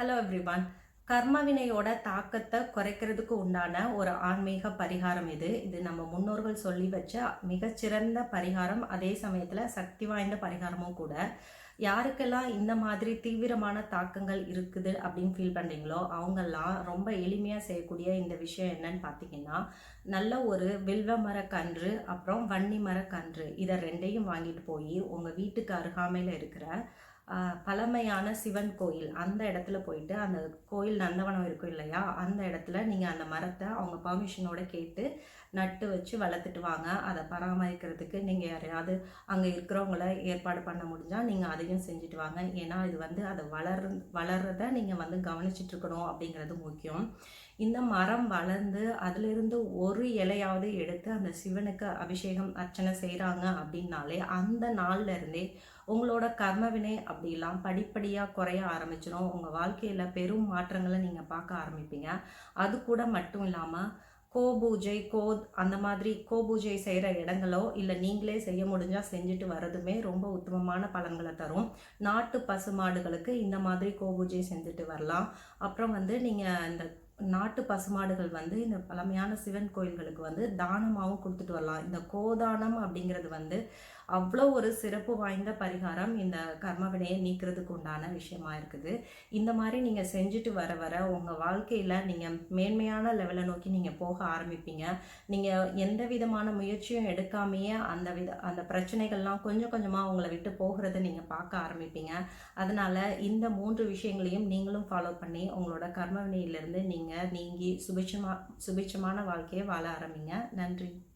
Hello everyone கர்மவினையோட தாக்கத்தை குறைக்கிறதுக்கு உண்டான ஒரு ஆன்மீக பரிகாரம் இது. இது நம்ம முன்னோர்கள் சொல்லி வச்ச மிகச்சிறந்த பரிகாரம். அதே சமயத்தில் சக்தி வாய்ந்த பரிகாரமும் கூட. யாருக்கெல்லாம் இந்த மாதிரி தீவிரமான தாக்கங்கள் இருக்குது அப்படின்னு ஃபீல் பண்ணுறீங்களோ அவங்கெல்லாம் ரொம்ப எளிமையாக செய்யக்கூடிய இந்த விஷயம் என்னன்னு பார்த்தீங்கன்னா நல்ல ஒரு வில்வ மரக்கன்று அப்புறம் வன்னி மரக்கன்று இதை ரெண்டையும் வாங்கிட்டு போய் உங்கள் வீட்டுக்கு அருகாமையில் இருக்கிற பழமையான சிவன் கோயில் அந்த இடத்துல போயிட்டு அந்த கோயில் நந்தவனம் இருக்கும் இல்லையா? அந்த இடத்துல நீங்கள் அந்த மரத்தை அவங்க பர்மிஷனோட கேட்டு நட்டு வச்சு வளர்த்துட்டு வாங்க. அதை பராமரிக்கிறதுக்கு நீங்கள் யாரையாவது அங்கே இருக்கிறவங்கள ஏற்பாடு பண்ண முடிஞ்சால் நீங்கள் அதையும் செஞ்சுட்டு வாங்க. ஏன்னா இது வந்து அதை வளர் வளர்றத நீங்கள் வந்து கவனிச்சிட்ருக்கணும் அப்படிங்கிறது முக்கியம். இந்த மரம் வளர்ந்து அதிலிருந்து ஒரு இலையாவது எடுத்து அந்த சிவனுக்கு அபிஷேகம் அர்ச்சனை செய்கிறாங்க அப்படின்னாலே அந்த நாள்லேருந்தே இருந்தே உங்களோட கர்மவினை அப்படிலாம் படிப்படியாக குறைய ஆரம்பிச்சிடும் உங்கள் வாழ்க்கையில் பெரும் மாற்றங்களை நீங்கள் பார்க்க ஆரம்பிப்பீங்க. அது கூட மட்டும் இல்லாமல் கோபூஜை கோத் அந்த மாதிரி கோபூஜை செய்கிற இடங்களோ இல்லை நீங்களே செய்ய முடிஞ்சால் செஞ்சுட்டு வர்றதுமே ரொம்ப உத்தமமான பலன்களை தரும். நாட்டு பசுமாடுகளுக்கு இந்த மாதிரி கோபூஜை செஞ்சுட்டு வரலாம். அப்புறம் வந்து நீங்கள் இந்த நாட்டு பசுமாடுகள் வந்து இந்த பழமையான சிவன் கோயில்களுக்கு வந்து தானமாகவும் கொடுத்துட்டு வரலாம். இந்த கோதானம் அப்படிங்கிறது வந்து அவ்வளோ ஒரு சிறப்பு வாய்ந்த பரிகாரம். இந்த கர்மவினையை நீக்கிறதுக்கு உண்டான விஷயமா இருக்குது. இந்த மாதிரி நீங்கள் செஞ்சுட்டு வர வர உங்கள் வாழ்க்கையில் நீங்கள் மேன்மையான லெவலை நோக்கி நீங்கள் போக ஆரம்பிப்பீங்க. நீங்கள் எந்த விதமான முயற்சியும் எடுக்காமையே அந்த வித அந்த பிரச்சனைகள்லாம் கொஞ்சம் கொஞ்சமாக உங்களை விட்டு போகிறத நீங்கள் பார்க்க ஆரம்பிப்பீங்க. அதனால் இந்த மூன்று விஷயங்களையும் நீங்களும் ஃபாலோ பண்ணி உங்களோட கர்மவினையிலேருந்து நீங்கள் நீங்கி சுபிட்சமா சுபிட்சமான வாழ்க்கையை வாழ ஆரம்பிங்க. நன்றி.